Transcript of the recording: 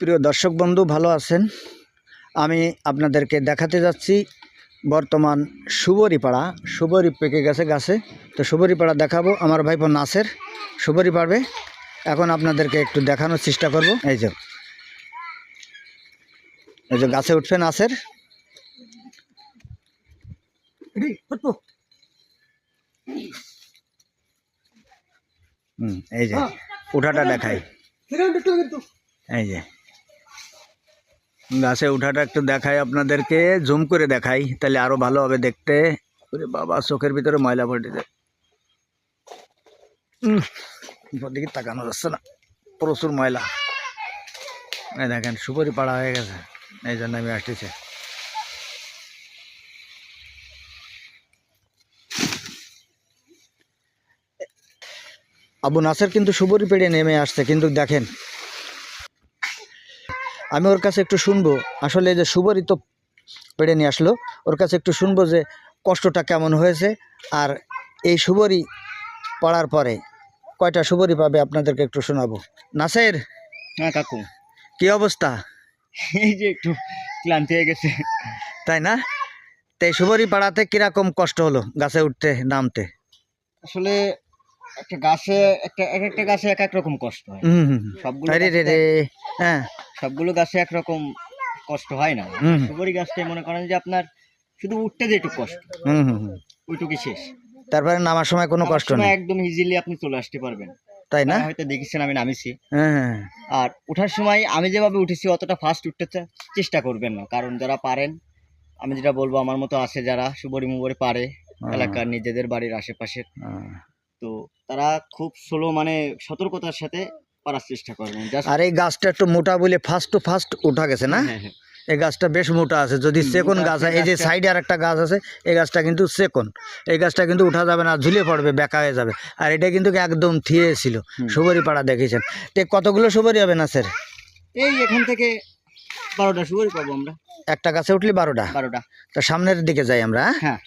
প্রিয় দর্শক বন্ধু ভালো আছেন? আমি আপনাদেরকে দেখাতে যাচ্ছি বর্তমান সুবরিপাড়া। সুবরি পেকে গেছে গাছে। তো সুবরিপাড়া দেখাবো আমার ভাইপো নাসের। সুবরি পাড়বে এখন আপনাদেরকে একটু দেখানোর চেষ্টা করব। এই যে। এই যে গাছে উঠবে নাসের। হুম এই যে। উঠাটা দেখাই। এই যে। গাছে উঠাটা একটু দেখাই আপনাদেরকে, জুম করে দেখাই, তাহলে আরও ভালো হবে দেখতে। বাবা, চোখের ভিতরে ময়লা পড়ে যায়। দিকে তাকানো যাচ্ছে না, প্রচুর ময়লা। এই দেখেন, সুপারি পাড়া হয়ে গেছে, এই জন্য আমি আসতেছি। আবু নাসের কিন্তু সুবরি পেড়ে নেমে আসছে, কিন্তু দেখেন আমি ওর কাছে একটু শুনব। আসলে যে সুবরি তো পেড়ে নিয়ে আসলো ওর কাছে একটু শুনব যে কষ্টটা কেমন হয়েছে। আর এই সুবরি পড়ার পরে কয়টা সুবরি পাবে আপনাদেরকে একটু শোনাবো। নাসের? হ্যাঁ কাকু। কি অবস্থা? এই যে একটু ক্লান্তি হয়ে গেছে। তাই না? তো এই সুবরি পাড়াতে কীরকম কষ্ট হলো গাছে উঠতে নামতে? আসলে একটা গাছে একটা এক একটা গাছে এক এক রকম কষ্ট হয়। হুম হুম হুম। সবগুলো রে রে হ্যাঁ। সবগুলো গাছে একরকম কষ্ট হয় না। সুপারি গাছটাই মনে করেন যে আপনার শুধু উঠতে যে একটু কষ্ট হুম হুম হুম। ওইটুকুই শেষ। তারপরে নামার সময় কোনো কষ্ট নেই। একদম ইজিলি আপনি চলে আসতে পারবেন। তাই না? হয়তো দেখেছেন আমি নামিছি। হ্যাঁ হ্যাঁ আর ওঠার সময় আমি যেভাবে উঠেছি অতটা ফাস্ট উঠতে চেষ্টা করবেন না। কারণ যারা পারেন আমি যেটা বলব আমার মতো আছে যারা সুবরি মুবরি পারে হ্যাঁ, এলাকার নিজেদের বাড়ির আশেপাশে হ্যাঁ। তো তারা খুব স্লো মানে সতর্কতার সাথে পারার চেষ্টা করবেন। আর এই গাছটা একটু মোটা বলে ফার্স্ট টু ফার্স্ট উঠা গেছে না? হ্যাঁ, হ্যাঁ। এই গাছটা বেশ মোটা আছে। যদি সেকন গাছ হয় এই যে সাইডে আর একটা গাছ আছে এই গাছটা কিন্তু সেকন এই গাছটা কিন্তু উঠা যাবে না ঝুলে পড়বে বেকা হয়ে যাবে। আর এটা কিন্তু একদম থিয়ে ছিল। সুবরি পাড়া দেখেছেন। তো কতগুলো সুবরি হবে না স্যার? এই এখান থেকে বারোটা সুবরি পাবো আমরা। একটা গাছে উঠলে বারোটা। বারোটা। তো সামনের দিকে যাই আমরা হ্যাঁ? হ্যাঁ।